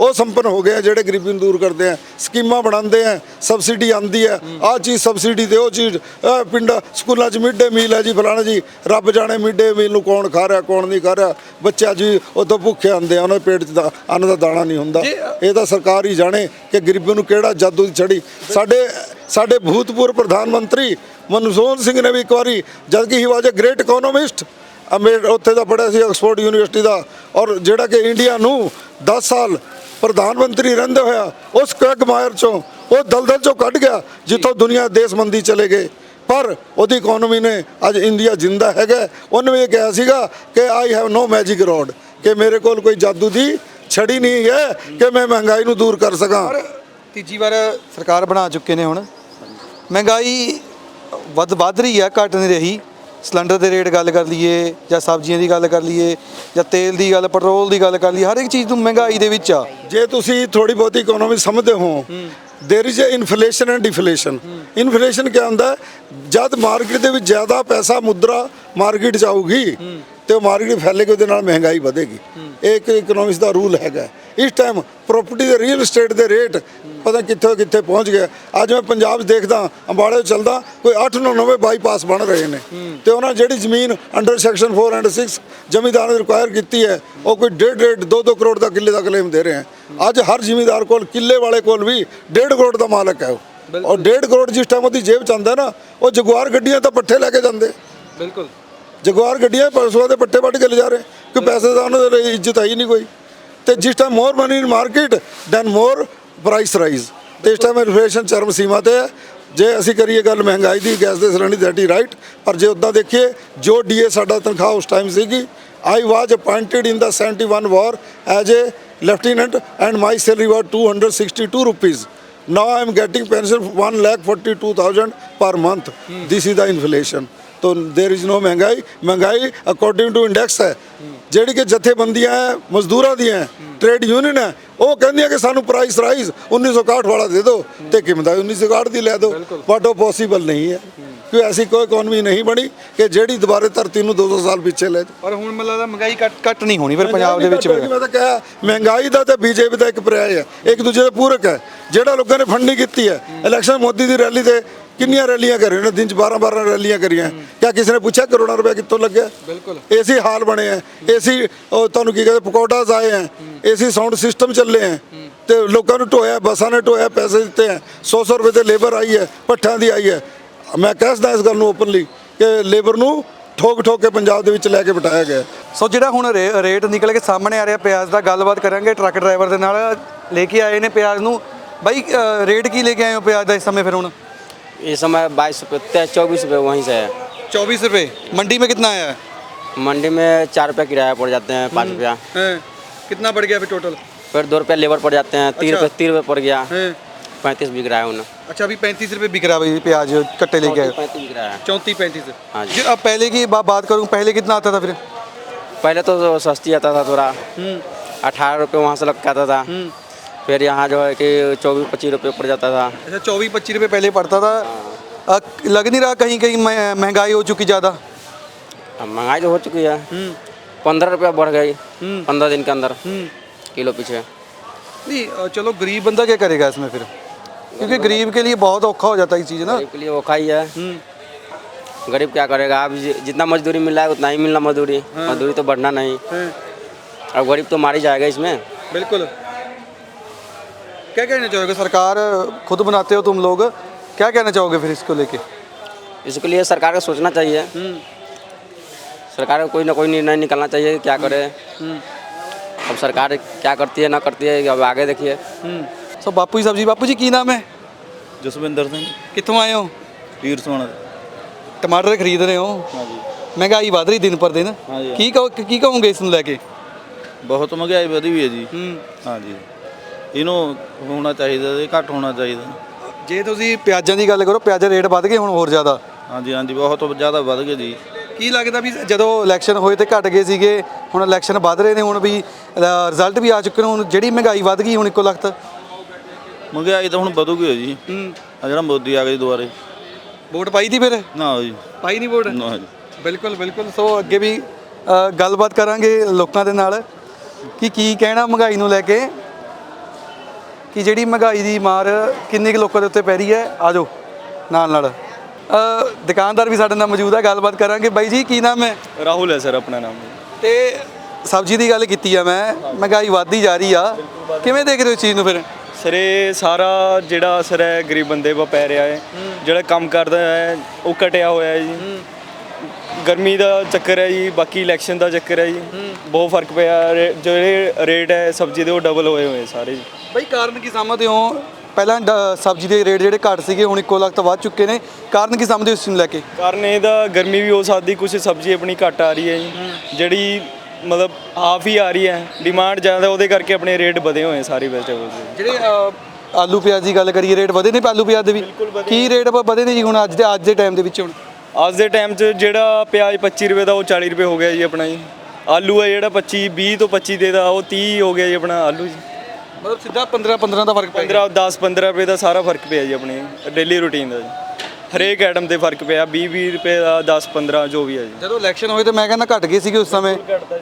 ਉਹ ਸੰਪਨ ਹੋ ਗਿਆ ਜਿਹੜੇ ਗਰੀਬੀ ਨੂੰ ਦੂਰ ਕਰਦੇ ਆ ਸਕੀਮਾਂ ਬਣਾਉਂਦੇ ਆ ਸਬਸਿਡੀ ਆਂਦੀ ਹੈ ਆਹ ਚੀਜ਼ ਸਬਸਿਡੀ ਤੇ ਉਹ ਚੀਜ਼ ਇਹ ਪਿੰਡ ਸਕੂਲਾਂ 'ਚ ਮਿਡ ਡੇ ਮੀਲ ਹੈ ਜੀ ਫਲਾਣਾ ਜੀ ਰੱਬ ਜਾਣੇ ਮਿਡ ਡੇ ਮੀਲ ਨੂੰ ਕੌਣ ਖਾ ਰਿਹਾ ਕੌਣ ਨਹੀਂ ਖਾ ਰਿਹਾ ਬੱਚਾ ਜੀ ਉਦੋਂ ਭੁੱਖੇ ਆਉਂਦੇ ਆ ਉਹਨਾਂ ਦੇ ਪੇਟ 'ਚ ਦਾ ਅੰਨ ਦਾ ਦਾਣਾ ਨਹੀਂ ਹੁੰਦਾ। ਇਹ ਤਾਂ ਸਰਕਾਰ ਹੀ ਜਾਣੇ ਕਿ ਗਰੀਬੀ ਨੂੰ ਕਿਹੜਾ ਜਾਦੂ ਦੀ ਛੜੀ। ਸਾਡੇ ਸਾਡੇ ਭੂਤਪੂਰਵ ਪ੍ਰਧਾਨ ਮੰਤਰੀ ਮਨਮੋਹਨ ਸਿੰਘ ਨੇ ਵੀ ਇੱਕ ਵਾਰੀ ਜਦ ਕਿ ਹੀ ਵਾਜ ਅ ਗ੍ਰੇਟ ਇਕਨੋਮਿਸਟ ਅਮੇਰ ਉੱਥੇ ਦਾ ਪੜਿਆ ਸੀ ਆਕਸਫੋਰਡ ਯੂਨੀਵਰਸਿਟੀ ਦਾ ਔਰ ਜਿਹੜਾ ਕਿ ਇੰਡੀਆ ਨੂੰ 10 ਸਾਲ ਪ੍ਰਧਾਨ ਮੰਤਰੀ ਰਹਿੰਦੇ ਹੋਇਆ, ਉਸ ਕੁਐਗਮਾਇਰ ਚੋਂ, ਉਹ ਦਲਦਲ ਚੋਂ ਕੱਢ ਗਿਆ, ਜਿੱਥੋਂ ਦੁਨੀਆ ਦੇਸ਼ਮੰਦੀ ਚਲੇ ਗਏ। ਪਰ ਉਹਦੀ ਇਕਨੋਮੀ ਨੇ ਅੱਜ ਇੰਡੀਆ ਜਿੰਦਾ ਹੈਗਾ ਉਹਨੇ ਵੀ ਇਹ ਕਿਹਾ ਸੀਗਾ ਕਿ I have no magic rod ਕਿ ਮੇਰੇ ਕੋਲ ਕੋਈ ਜਾਦੂ ਦੀ ਛੜੀ ਨਹੀਂ ਹੈ, ਕਿ ਮੈਂ ਮਹਿੰਗਾਈ ਨੂੰ ਦੂਰ ਕਰ ਸਕਾਂ। ਤੀਜੀ ਵਾਰ ਸਰਕਾਰ ਬਣਾ ਚੁੱਕੇ ਨੇ ਹੁਣ। ਮਹਿੰਗਾਈ ਵੱਧ ਵੱਧ ਰਹੀ ਹੈ, ਘਟ ਨਹੀਂ ਰਹੀ। ਸਿਲੰਡਰ ਦੇ ਰੇਟ ਗੱਲ ਕਰ ਲਈਏ ਜਾਂ ਸਬਜ਼ੀਆਂ ਦੀ ਗੱਲ ਕਰ ਲਈਏ ਜਾਂ ਤੇਲ ਦੀ ਗੱਲ ਪੈਟਰੋਲ ਦੀ ਗੱਲ ਕਰ ਲਈਏ ਹਰ ਇੱਕ ਚੀਜ਼ ਨੂੰ ਮਹਿੰਗਾਈ ਦੇ ਵਿੱਚ ਆ ਜੇ ਤੁਸੀਂ ਥੋੜੀ ਬਹੁਤੀ ਇਕਨੋਮੀ ਸਮਝਦੇ ਹੋ there is a inflation and deflation inflation ਕੀ ਹੁੰਦਾ ਹੈ? ਜਦ ਮਾਰਕੀਟ ਦੇ ਵਿੱਚ ਜ਼ਿਆਦਾ ਪੈਸਾ ਮੁਦਰਾ ਮਾਰਕੀਟ ਚ ਆਊਗੀ ਤੇ ਉਹ ਮਾਰਕੀਟ ਫੈਲੇਗੀ ਉਹਦੇ ਨਾਲ ਮਹਿੰਗਾਈ ਵਧੇਗੀ ਇਹ ਇੱਕ ਇਕਨੋਮਿਕਸ ਦਾ ਰੂਲ ਹੈਗਾ ਇਸ ਟਾਈਮ ਪ੍ਰਾਪਰਟੀ ਦੇ ਰੀਅਲ ਏਸਟੇਟ ਦੇ ਰੇਟ ਪਤਾ ਕਿੱਥੇ ਕਿੱਥੇ ਪਹੁੰਚ ਗਏ ਅੱਜ ਮੈਂ ਪੰਜਾਬ 'ਚ ਦੇਖਦਾ ਅੰਬਾਲੇ ਚੱਲਦਾ ਕੋਈ 899 ਬਾਈਪਾਸ ਬਣ ਰਹੇ ਨੇ। ਤੇ ਉਹਨਾਂ ਜਿਹੜੀ ਜ਼ਮੀਨ ਅੰਡਰ ਸੈਕਸ਼ਨ 4 ਐਂਡ 6 ਜ਼ਮੀਂਦਾਰਾਂ ਨੇ ਰਿਕੁਆਇਰ ਕੀਤੀ ਹੈ ਉਹ ਕੋਈ 1.5 1.5 2 2 ਕਰੋੜ ਦਾ ਕਿੱਲੇ ਦਾ ਕਲੇਮ ਦੇ ਰਹੇ ਹੈ। ਅੱਜ ਹਰ ਜ਼ਿਮੀਂਦਾਰ ਕੋਲ ਕਿੱਲੇ ਵਾਲੇ ਕੋਲ ਵੀ 1.5 ਕਰੋੜ ਦਾ ਮਾਲਕ ਹੈ ਉਹ। ਔਰ 1.5 ਕਰੋੜ ਜਿਸ ਟਾਈਮ ਉਹਦੀ ਜੇਬ ਚ ਆਉਂਦਾ ਨਾ ਉਹ ਜਗੁਆਰ ਗੱਡੀਆਂ ਤਾਂ ਪੱਠੇ ਲੈ ਕੇ ਜਾਂਦੇ। ਬਿਲਕੁਲ। ਜਗੁਆਰ ਗੱਡੀਆਂ ਪਰਸੋਂ ਦੇ ਪੱਟੇ ਵੱਢ ਕੇ ਲੈ ਜਾ ਰਹੇ ਕਿ ਪੈਸੇ ਦਾ ਉਹਨਾਂ ਦੇ ਇੱਜ਼ਤ ਆਈ ਨਹੀਂ ਕੋਈ। ਤੇ ਜਿਸ time more money in market then more price rise ਤੇ ਇਸ ਟਾਈਮ ਇਨਫਲੇਸ਼ਨ ਚਰਮ ਸੀਮਾ ਤੇ ਹੈ। ਜੇ ਅਸੀਂ ਕਰੀਏ ਗੱਲ ਮਹਿੰਗਾਈ ਦੀ, ਗੈਸ ਦੇ ਸਿਲੰਡਰ ਦੈਟ ਹੀ ਰਾਈਟ ਪਰ ਜੇ ਉਦਾਂ ਦੇਖੀਏ, ਜੋ ਡੀਏ ਸਾਡਾ ਤਨਖਾਹ ਉਸ ਟਾਈਮ ਸੀਗੀ I was appointed in the 71 war as a lieutenant and my salary was 262 rupees now i am getting pension 1 lakh 42000 per month hmm. this is the inflation so there is no mehngai mehngai according to index hai hmm. ਜਿਹੜੀ ਕਿ ਜਥੇਬੰਦੀਆਂ ਹੈ ਮਜ਼ਦੂਰਾਂ ਦੀਆਂ trade union ਹੈ ਉਹ ਕਹਿੰਦੀਆਂ ਕਿ ਸਾਨੂੰ ਪ੍ਰਾਈਸ ਰਾਈਜ਼ 1961 ਵਾਲਾ ਦੇ ਦਿਓ ਤੇ ਕੀਮਤਾਂ 1961 ਦੀ ਲੈ ਦਿਓ। ਬਟ ਉਹ ਪੋਸੀਬਲ ਨਹੀਂ ਹੈ। ਕਿਉਂ ਐਸੀ ਕੋਈ ਇਕਨੋਮੀ ਨਹੀਂ ਬਣੀ ਕਿ ਜਿਹੜੀ ਦੁਬਾਰੇ ਧਰਤੀ ਨੂੰ 200 ਸਾਲ ਪਿੱਛੇ ਲੈ ਪਰ ਹੁਣ ਮੈਨੂੰ ਲੱਗਦਾ ਮਹਿੰਗਾਈ ਘੱਟ ਘੱਟ ਨਹੀਂ ਹੋਣੀ ਫਿਰ ਪੰਜਾਬ ਦੇ ਵਿੱਚ ਮੈਂ ਤਾਂ ਕਿਹਾ ਮਹਿੰਗਾਈ ਦਾ ਤੇ ਬੀਜੇਪੀ ਦਾ ਇੱਕ ਪਰਿਆय ਹੈ। ਇੱਕ ਦੂਜੇ ਦੇ ਪੂਰਕ ਹੈ। ਜਿਹੜਾ ਲੋਕਾਂ ਨੇ ਫੰਡ ਨਹੀਂ ਕੀਤੀ ਹੈ ਇਲੈਕਸ਼ਨ ਮੋਦੀ ਦੀ ਰੈਲੀ ਤੇ ਕਿੰਨੀਆਂ ਰੈਲੀਆਂ ਕਰ ਰਹੇ ਨੇ ਦਿਨ ਚ 12 12 ਰੈਲੀਆਂ ਕਰੀਆਂ। ਕਿਆ ਕਿਸੇ ਨੇ ਪੁੱਛਿਆ? ਕਰੋੜਾਂ ਰੁਪਏ ਕਿੱਥੋਂ ਲੱਗਿਆ ਬਿਲਕੁਲ। ਏਸੀ ਹਾਲ ਬਣੇ ਆ। ਏਸੀ ਉਹ ਤੁਹਾਨੂੰ ਕੀ ਕਹਿੰਦੇ ਪਕੌੜਾਸ ਆਏ ਆ। ਏਸੀ ਸਾਊਂਡ ਸਿਸਟਮ ਚੱਲੇ ਆ। ਤੇ ਲੋਕਾਂ ਨੂੰ ਢੋਇਆ ਬੱਸਾਂ ਨੇ ਢੋਇਆ ਪੈਸੇ ਦਿੱਤੇ ਆ। 100 100 ਰੁਪਏ ਤੇ ਲੇਬਰ ਆਈ ਹੈ ਪੱਠਿਆਂ ਦੀ ਆਈ ਹੈ। ਮੈਂ ਕਹਿਸਦਾ ਇਸ ਗੱਲ ਨੂੰ ਓਪਨਲੀ ਕਿ ਲੇਬਰ ਨੂੰ ਠੋਕ ਠੋਕ ਕੇ ਪੰਜਾਬ ਦੇ ਵਿੱਚ ਲੈ ਕੇ ਬਿਠਾਇਆ ਗਿਆ। ਸੋ ਜਿਹੜਾ ਹੁਣ ਰੇ- ਰੇਟ ਨਿਕਲ ਕੇ ਸਾਹਮਣੇ ਆ ਰਿਹਾ ਪਿਆਜ਼ ਦਾ ਗੱਲਬਾਤ ਕਰਾਂਗੇ ਟਰੱਕ ਡਰਾਈਵਰ ਦੇ ਨਾਲ। ਲੈ ਕੇ ਆਏ ਨੇ ਪਿਆਜ਼ ਨੂੰ। ਬਾਈ ਰੇਟ ਕੀ ਲੈ ਕੇ ਆਏ ਹੋ ਪਿਆਜ਼ ਦਾ ਇਸ ਸਮੇਂ ਫਿਰ ਹੁਣ? इस समय बाईस रुपये चौबीस रुपये वहीं से है। 24 रुपए मंडी में कितना आया? मंडी में चार रुपये किराया पड़ जाते हैं पाँच रुपया। कितना पड़ गया फिर टोटल फिर दो रुपया लेबर पड़ जाते हैं तीन अच्छा। रुपये तीन रुपये पड़ गया। पैंतीस बिक रहा है उन्हें। अच्छा अभी पैंतीस रुपये बिक रहा है भाई प्याज कट्टे लेके आए। पैंतीस बिक रहा है। चौंतीस पैंतीस। हाँ जी। जी अब पहले की बा, बात करूँ पहले कितना आता था फिर? पहले तो सस्ती आता था थोड़ा। अठारह रुपये वहाँ से लग के आता था फिर यहाँ जो है कि चौबीस पच्चीस रुपये पड़ जाता था। अच्छा चौबीस पच्चीस रुपए पहले पड़ता था। अब लग नहीं रहा कहीं कहीं महँगाई हो चुकी ज़्यादा? महँगाई तो हो चुकी है। पंद्रह रुपया बढ़ गई। पंद्रह दिन के अंदर। किलो पीछे। नहीं चलो गरीब बंदा क्या करेगा इसमें फिर? क्योंकि गरीब के लिए बहुत औखा हो जाता है ये चीज़ ना? गरीब के लिए वो खाई है। गरीब क्या करेगा? अब जितना मजदूरी मिल रहा है उतना ही मिलना मजदूरी। मजदूरी तो बढ़ना नहीं। अब गरीब तो मारी जाएगा इसमें। बिल्कुल। क्या कहना चाहोगे सरकार खुद बनाते हो तुम लोग क्या कहना चाहोगे फिर इसको लेके इसके लिए सरकार को सोचना चाहिए सरकार को कोई ना कोई निर्णय निकालना चाहिए कि क्या करे अब सरकार क्या करती है ना करती है अब आगे देखिए ਸੋ ਬਾਪੂ ਜੀ ਸਬਜੀ ਬਾਪੂ ਜੀ ਕੀ ਨਾਮ ਹੈ ਜਸਵਿੰਦਰ ਸਿੰਘ ਕਿੱਥੋਂ ਆਏ ਹੋ ਪੀਰ ਸੋਣਾ ਟਮਾਟਰ ਖਰੀਦ ਰਹੇ ਹੋ ਹਾਂਜੀ ਮਹਿੰਗਾਈ ਵਧ ਰਹੀ ਦਿਨ ਪਰ ਦਿਨ ਹਾਂਜੀ। ਕੀ ਕਹੋ ਕੀ ਕਹੋਗੇ ਇਸ ਨੂੰ ਲੈ ਕੇ ਬਹੁਤ ਮਹਿੰਗਾਈ ਵਧੀ ਹੋਈ ਹੈ ਜੀ ਹੂੰ ਹਾਂਜੀ ਇਹਨੂੰ ਹੋਣਾ ਚਾਹੀਦਾ ਤੇ ਘੱਟ ਹੋਣਾ ਚਾਹੀਦਾ। ਜੇ ਤੁਸੀਂ ਪਿਆਜ਼ਾਂ ਦੀ ਗੱਲ ਕਰੋ ਪਿਆਜ਼ ਦੇ ਰੇਟ ਵਧ ਗਏ ਹੁਣ ਹੋਰ ਜ਼ਿਆਦਾ। ਹਾਂਜੀ ਹਾਂਜੀ ਬਹੁਤ ਜ਼ਿਆਦਾ ਵੱਧ ਗਏ ਜੀ। ਕੀ ਲੱਗਦਾ ਵੀ ਜਦੋਂ ਇਲੈਕਸ਼ਨ ਹੋਏ ਤੇ ਘਟ ਗਏ ਸੀਗੇ ਹੁਣ ਇਲੈਕਸ਼ਨ ਵਧ ਰਹੇ ਨੇ ਹੁਣ ਵੀ ਰਿਜ਼ਲਟ ਵੀ ਆ ਚੁੱਕੇ ਨੇ ਹੁਣ ਜਿਹੜੀ ਮਹਿੰਗਾਈ ਵਧ ਗਈ ਹੁਣ ਇੱਕੋ ਲਖਤ। ਮਹਿੰਗਾਈ ਤਾਂ ਹੁਣ ਵਧੂਗੀ ਹੋਈ ਜੀ। ਹੂੰ। ਆ ਜਿਹੜਾ ਮੋਦੀ ਆ ਗਿਆ ਜੀ ਦੁਬਾਰੇ। ਵੋਟ ਪਾਈ ਦੀ ਫਿਰ? ਨਾ ਜੀ ਪਾਈ ਨਹੀਂ ਵੋਟ? ਨਾ ਜੀ ਬਿਲਕੁਲ ਬਿਲਕੁਲ। ਸੋ ਅੱਗੇ ਵੀ ਗੱਲਬਾਤ ਕਰਾਂਗੇ ਲੋਕਾਂ ਦੇ ਨਾਲ। ਕਿ ਕੀ ਕਹਿਣਾ ਮਹਿੰਗਾਈ ਨੂੰ ਲੈ ਕੇ? ਕਿ ਜਿਹੜੀ ਮਹਿੰਗਾਈ ਦੀ ਮਾਰ ਕਿੰਨੇ ਕੁ ਲੋਕਾਂ ਦੇ ਉੱਤੇ ਪੈ ਰਹੀ ਹੈ? ਆਜੋ ਨਾਲ ਨਾਲ। ਅ, ਦੁਕਾਨਦਾਰ ਵੀ ਸਾਡੇ ਨਾਲ ਮੌਜੂਦ ਹੈ ਗੱਲਬਾਤ ਕਰਾਂਗੇ। ਬਾਈ ਜੀ ਕੀ ਨਾਮ ਹੈ? ਰਾਹੁਲ ਹੈ ਸਰ ਆਪਣਾ ਨਾਮ। ਤੇ ਸਬਜ਼ੀ ਦੀ ਗੱਲ ਕੀਤੀ ਆ ਮੈਂ। ਮਹਿੰਗਾਈ ਵੱਧਦੀ ਜਾ ਰਹੀ ਆ। ਕਿਵੇਂ ਦੇਖ ਰਹੇ ਹੋ ਇਸ ਚੀਜ਼ ਨੂੰ ਫਿਰ? ਸਰ ਇਹ ਸਾਰਾ ਜਿਹੜਾ ਅਸਰ ਹੈ ਗਰੀਬ ਬੰਦੇ 'ਤੇ ਪੈ ਰਿਹਾ ਹੈ। ਜਿਹੜਾ ਕੰਮ ਕਰਦਾ ਹੈ ਉਹ ਕਟਿਆ ਹੋਇਆ ਹੈ ਜੀ। ਗਰਮੀ ਦਾ ਚੱਕਰ ਹੈ ਜੀ ਬਾਕੀ ਇਲੈਕਸ਼ਨ ਦਾ ਚੱਕਰ ਹੈ ਜੀ। ਬਹੁਤ ਫ਼ਰਕ ਪਿਆ ਰੇ- ਜਿਹੜੇ ਰੇਟ ਹੈ ਸਬਜ਼ੀ ਦੇ ਉਹ ਡਬਲ ਹੋਏ ਹੋਏ ਸਾਰੇ ਜੀ। ਬਈ ਕਾਰਨ ਕੀ ਸਮਝਦੇ ਹੋ? ਪਹਿਲਾਂ ਡ- ਸਬਜ਼ੀ ਦੇ ਰੇਟ ਜਿਹੜੇ ਘੱਟ ਸੀਗੇ ਹੁਣ ਇੱਕੋ ਲੱਖ ਤੋਂ ਵੱਧ ਚੁੱਕੇ ਨੇ। ਕਾਰਨ ਕੀ ਸਮਝਦੇ ਹੋ ਇਸ ਨੂੰ ਲੈ ਕੇ? ਕਾਰਨ ਇਹਦਾ ਗਰਮੀ ਵੀ ਹੋ ਸਕਦੀ ਕੁਝ ਸਬਜ਼ੀ ਆਪਣੀ ਘੱਟ ਆ ਰਹੀ ਹੈ ਜੀ। ਜਿਹੜੀ ਮਤਲਬ ਹਾਫ ਹੀ ਆ ਰਹੀ ਹੈ ਡਿਮਾਂਡ ਜ਼ਿਆਦਾ ਉਹਦੇ ਕਰਕੇ ਆਪਣੇ ਰੇਟ ਵਧੇ ਹੋਏ ਸਾਰੇ ਵੈਜੀਟੇਬਲਸ ਦੇ। ਜਿਹੜੇ ਅ, ਆਲੂ ਪਿਆਜ਼ ਦੀ ਗੱਲ ਕਰੀਏ ਰੇਟ ਵਧੇ ਨੇ ਆਲੂ ਪਿਆਜ਼ ਦੇ ਵੀ। ਕੀ ਰੇਟ ਵ- ਵਧੇ ਨੇ ਜੀ ਹੁਣ ਅੱਜ ਦੇ ਅੱਜ ਦੇ ਟਾਈਮ ਦੇ ਵਿੱਚ ਹੁਣ? ਅੱਜ ਦੇ ਟਾਈਮ 'ਚ ਜਿਹੜਾ ਪਿਆਜ਼ 25 ਰੁਪਏ ਦਾ ਉਹ 40 ਰੁਪਏ ਹੋ ਗਿਆ ਜੀ ਆਪਣਾ ਜੀ। ਆਲੂ ਹੈ ਜਿਹੜਾ 25 20 ਤੋਂ 25 ਦੇ ਦਾ ਉਹ 30 ਹੋ ਗਿਆ ਜੀ ਆਪਣਾ ਆਲੂ ਜੀ। ਮਤਲਬ ਸਿੱਧਾ 15 15 ਦਾ ਫ਼ਰਕ ਪੈ ਗਿਆ। 15 10 15 ਰੁਪਏ ਦਾ ਸਾਰਾ ਫ਼ਰਕ ਪਿਆ ਜੀ ਆਪਣੇ ਡੇਲੀ ਰੂਟੀਨ ਦਾ ਜੀ। ਹਰੇਕ ਆਈਟਮ ਤੇ ਫ਼ਰਕ ਪਿਆ 20 20 ਰੁਪਏ ਦਾ 10 15 ਜੋ ਵੀ ਹੈ ਜੀ। ਜਦੋਂ ਇਲੈਕਸ਼ਨ ਹੋਏ ਤੇ ਮੈਂ ਕਹਿੰਦਾ ਘਟ ਗਏ ਸੀਗੇ ਉਸ ਸਮੇਂ।